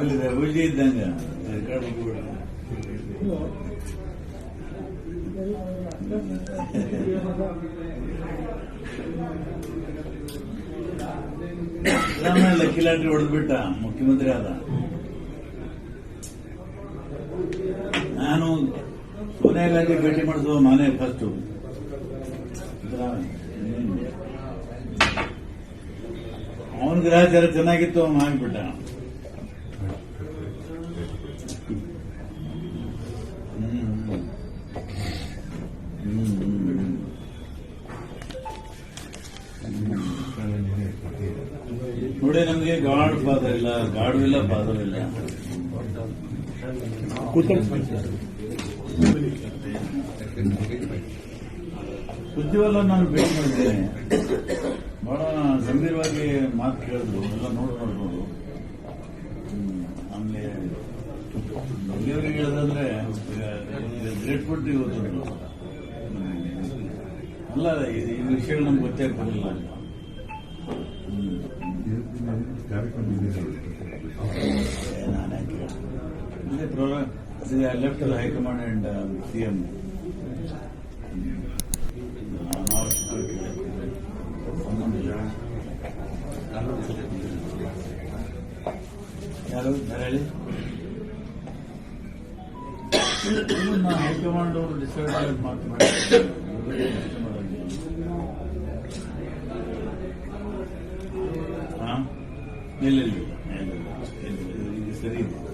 ಆಗಲಿದೆ ಉಜ್ಜಿ ಇದ್ದಂಗ. ಸಿದ್ದರಾಮಯ್ಯ ಲಕ್ಕಿ ಲಾಟ್ರಿ ಹೊಡೆದ್ಬಿಟ್ಟ, ಮುಖ್ಯಮಂತ್ರಿ ಆದ. ನಾನು ಸೋನಿಯಾ ಗಾಂಧಿ ಭೇಟಿ ಮಾಡಿಸೋ ನಾನೇ ಫಸ್ಟ್ ಅವನ ಗ್ರಹಚಾರ ಚೆನ್ನಾಗಿತ್ತು, ಅವನು ಆಗ್ಬಿಟ್ಟ. ನೋಡಿ ನಮಗೆ ಗಾಡ್ ಫಾದರ್ ಇಲ್ಲ ಗಾಡು ಇಲ್ಲ ಫಾದರ್ ಇಲ್ಲ ನಾನು ಭೇಟಿ ಮಾಡಿದ್ದೇನೆ. ಬಹಳ ಗಂಭೀರವಾಗಿ ಮಾತು ಕೇಳಿದ್ರು. ಎಲ್ಲ ನೋಡಿ ನೋಡ್ಬೋದು. ಆಮೇಲೆ ಇಲ್ಲಿವರೆಗೆ ಹೇಳೋದಂದ್ರೆ ಗ್ರೇಟ್ ಫುಡ್ ಇವತ್ತು ಅಲ್ಲ, ಈ ವಿಷಯಗಳು ನಮ್ಗೆ ಗೊತ್ತೇ ಬರಲಿಲ್ಲ ಲೆಫ್ಟ್ ಹೈಕಮಾಂಡ್ ಅಂಡ್ ಸಿಎಂ ಯಾರು ಹೇಳಿ ಹೈಕಮಾಂಡ್ ಅವರು ಮಾತು ಆಗಿ Nel libro, nel